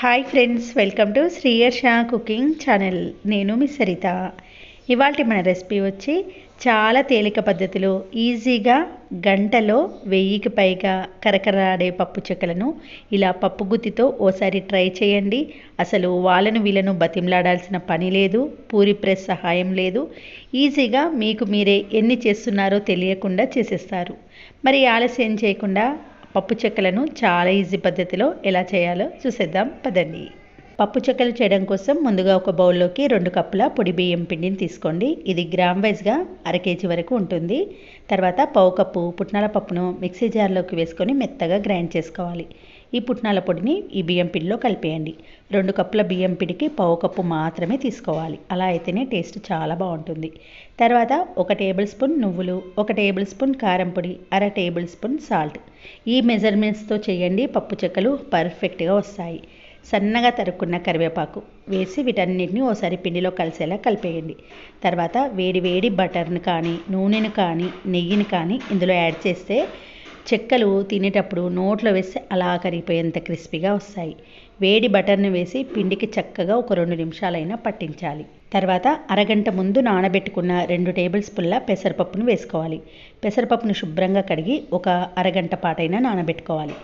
Hi friends welcome to Sriyarsha cooking channel నేను మీ సరిత. ఇవాళ మన రెసిపీ వచ్చి చాలా తేలిక పద్ధతిలో ఈజీగా గంటలో వెయ్యికి పైగా కరకరాడే పప్పు చెక్కలను ఇలా పప్పు గుత్తితో ఓసారి ట్రై చేయండి. అసలు వాళ్ళను వీళ్ళను బతిమలాడాల్సిన పని లేదు పూరి ప్రెస్ సహాయం లేదు. ఈజీగా మీకు మీరే ఎన్ని చేస్తున్నారో తెలియకుండా చేసేస్తారు. మరి ఆలస్యం చేయకుండా పప్పు చెక్కలను చాలా ఈజీ పద్ధతిలో ఎలా చేయాలో చూసేద్దాం పదండి. పప్పు చెక్కలు చేయడం కోసం ముందుగా ఒక బౌల్లోకి రెండు కప్పుల పొడి బియ్యం పిండిని తీసుకోండి. ఇది గ్రామ్ వైజ్గా అర కేజీ వరకు ఉంటుంది. తర్వాత పావు కప్పు పుట్నాల పప్పును మిక్సీ జార్లోకి వేసుకొని మెత్తగా గ్రైండ్ చేసుకోవాలి. ఈ పుట్నాల పొడిని ఈ బియ్యం పిండిలో కలిపేయండి. రెండు కప్పుల బియ్యం పిండికి పావు కప్పు మాత్రమే తీసుకోవాలి. అలా అయితేనే టేస్ట్ చాలా బాగుంటుంది. తర్వాత ఒక టేబుల్ స్పూన్ నువ్వులు ఒక టేబుల్ స్పూన్ కారం పొడి అర టేబుల్ స్పూన్ సాల్ట్. ఈ మెజర్మెంట్స్తో చేయండి పప్పు చెక్కలు పర్ఫెక్ట్గా వస్తాయి. సన్నగా తరుక్కున్న కరివేపాకు వేసి వీటన్నిటిని ఓసారి పిండిలో కలిసేలా కలిపేయండి. తర్వాత వేడి వేడి బటర్ని కానీ నూనెను కానీ నెయ్యిని కానీ ఇందులో యాడ్ చేస్తే చెక్కలు తినేటప్పుడు నోట్లో వేస్తే అలా కరిగిపోయేంత క్రిస్పీగా వస్తాయి. వేడి బటర్ని వేసి పిండికి చక్కగా ఒక రెండు నిమిషాలైనా పట్టించాలి. తర్వాత అరగంట ముందు నానబెట్టుకున్న రెండు టేబుల్ స్పూన్ల పెసరపప్పును వేసుకోవాలి. పెసరపప్పును శుభ్రంగా కడిగి ఒక అరగంట పాటైనా నానబెట్టుకోవాలి.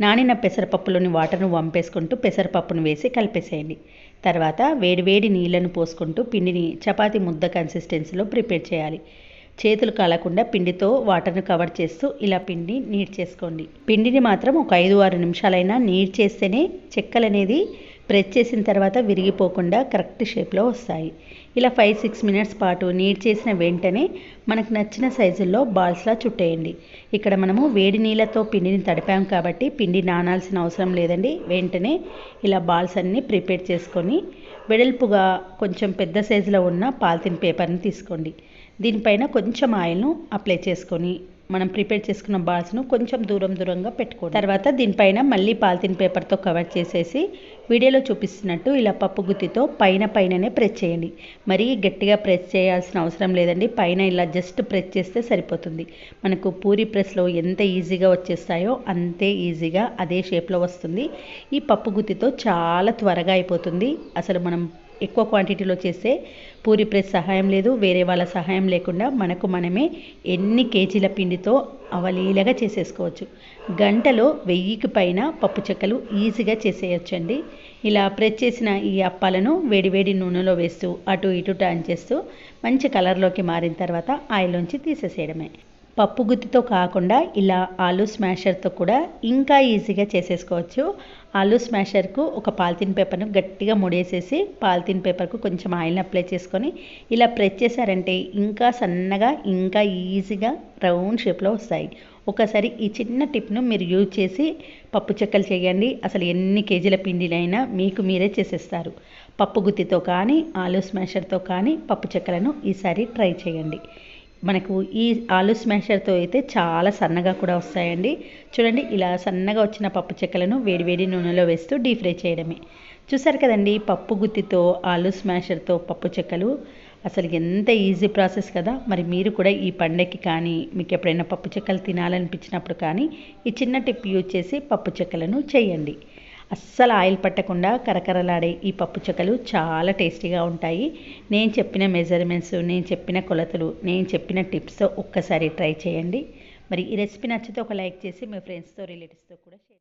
నానిన పెసరపప్పులోని వాటర్ను వంపేసుకుంటూ పెసరపప్పును వేసి కలిపేసేయండి. తర్వాత వేడివేడి నీళ్ళను పోసుకుంటూ పిండిని చపాతీ ముద్ద కన్సిస్టెన్సీలో ప్రిపేర్ చేయాలి. చేతులు కాలకుండా పిండితో వాటర్ను కవర్ చేస్తూ ఇలా పిండి నీట్ చేసుకోండి. పిండిని మాత్రం ఒక ఐదు ఆరు నిమిషాలైనా నీట్ చేస్తేనే చెక్కలు అనేది ప్రెస్ చేసిన తర్వాత విరిగిపోకుండా కరెక్ట్ షేప్లో వస్తాయి. ఇలా ఫైవ్ సిక్స్ మినిట్స్ పాటు నీట్ చేసిన వెంటనే మనకు నచ్చిన సైజుల్లో బాల్స్లా చుట్టేయండి. ఇక్కడ మనము వేడి నీళ్ళతో పిండిని తడిపాం కాబట్టి పిండి నానాల్సిన అవసరం లేదండి. వెంటనే ఇలా బాల్స్ అన్నీ ప్రిపేర్ చేసుకొని వెడల్పుగా కొంచెం పెద్ద సైజులో ఉన్న పాలిథిన్ పేపర్ని తీసుకోండి. దీనిపైన కొంచెం ఆయిల్ను అప్లై చేసుకొని మనం ప్రిపేర్ చేసుకున్న బాల్స్ను కొంచెం దూరం దూరంగా పెట్టుకోండి. తర్వాత దీనిపైన మళ్ళీ పాలిథిన్ పేపర్తో కవర్ చేసేసి వీడియోలో చూపిస్తున్నట్టు ఇలా పప్పు గుత్తితో పైన పైననే ప్రెస్ చేయండి. మరీ గట్టిగా ప్రెస్ చేయాల్సిన అవసరం లేదండి. పైన ఇలా జస్ట్ ప్రెస్ చేస్తే సరిపోతుంది. మనకు పూరి ప్రెస్లో ఎంత ఈజీగా వచ్చేస్తాయో అంతే ఈజీగా అదే షేప్లో వస్తుంది. ఈ పప్పు గుత్తితో చాలా త్వరగా అయిపోతుంది. అసలు మనం ఎక్కువ క్వాంటిటీలో చేస్తే పూరి ప్రెస్ సహాయం లేదు వేరే వాళ్ళ సహాయం లేకుండా మనకు మనమే ఎన్ని కేజీల పిండితో అవలీలగా చేసేసుకోవచ్చు. గంటలో వెయ్యికి పైన పప్పు చెక్కలు ఈజీగా చేసేయచ్చండి. ఇలా ప్రెస్ చేసిన ఈ అప్పాలను వేడివేడి నూనెలో వేస్తూ అటు ఇటు టర్న్ చేస్తూ మంచి కలర్లోకి మారిన తర్వాత ఆయిల్లోంచి తీసేసేయడమే. పప్పు గుత్తితో కాకుండా ఇలా ఆలూ స్మాషర్తో కూడా ఇంకా ఈజీగా చేసేసుకోవచ్చు. ఆలూ స్మాషర్కు ఒక పాలిథిన్ పేపర్ను గట్టిగా ముడేసేసి పాలిథిన్ పేపర్కు కొంచెం ఆయిల్ని అప్లై చేసుకొని ఇలా ప్రెస్ చేశారంటే ఇంకా సన్నగా ఇంకా ఈజీగా రౌండ్ షేప్లో వస్తాయి. ఒకసారి ఈ చిన్న టిప్ను మీరు యూజ్ చేసి పప్పు చెక్కలు చేయండి. అసలు ఎన్ని కేజీల పిండినైనా మీకు మీరే చేసేస్తారు. పప్పు గుత్తితో కానీ ఆలూ స్మాషర్తో కానీ పప్పు చెక్కలను ఈసారి ట్రై చేయండి. మనకు ఈ ఆలు స్మాషర్తో అయితే చాలా సన్నగా కూడా వస్తాయండి. చూడండి ఇలా సన్నగా వచ్చిన పప్పు చెక్కలను వేడివేడి నూనెలో వేస్తూ డీప్ ఫ్రై చేయడమే. చూసారు కదండి పప్పు గుత్తితో ఆలు స్మాషర్తో పప్పు చెక్కలు. అసలు ఎంత ఈజీ ప్రాసెస్ కదా. మరి మీరు కూడా ఈ పండగకి కానీ మీకు ఎప్పుడైనా పప్పు చెక్కలు తినాలనిపించినప్పుడు కానీ ఈ చిన్న టిప్ యూజ్ చేసి పప్పు చెక్కలను చేయండి. అస్సలు ఆయిల్ పట్టకుండా కరకరలాడే ఈ పప్పు చెక్కలు చాలా టేస్టీగా ఉంటాయి. నేను చెప్పిన మెజర్మెంట్స్ నేను చెప్పిన కొలతలు నేను చెప్పిన టిప్స్తో ఒక్కసారి ట్రై చేయండి. మరి ఈ రెసిపీ నచ్చితే ఒక లైక్ చేసి మీ ఫ్రెండ్స్తో రిలేటివ్స్తో కూడా షేర్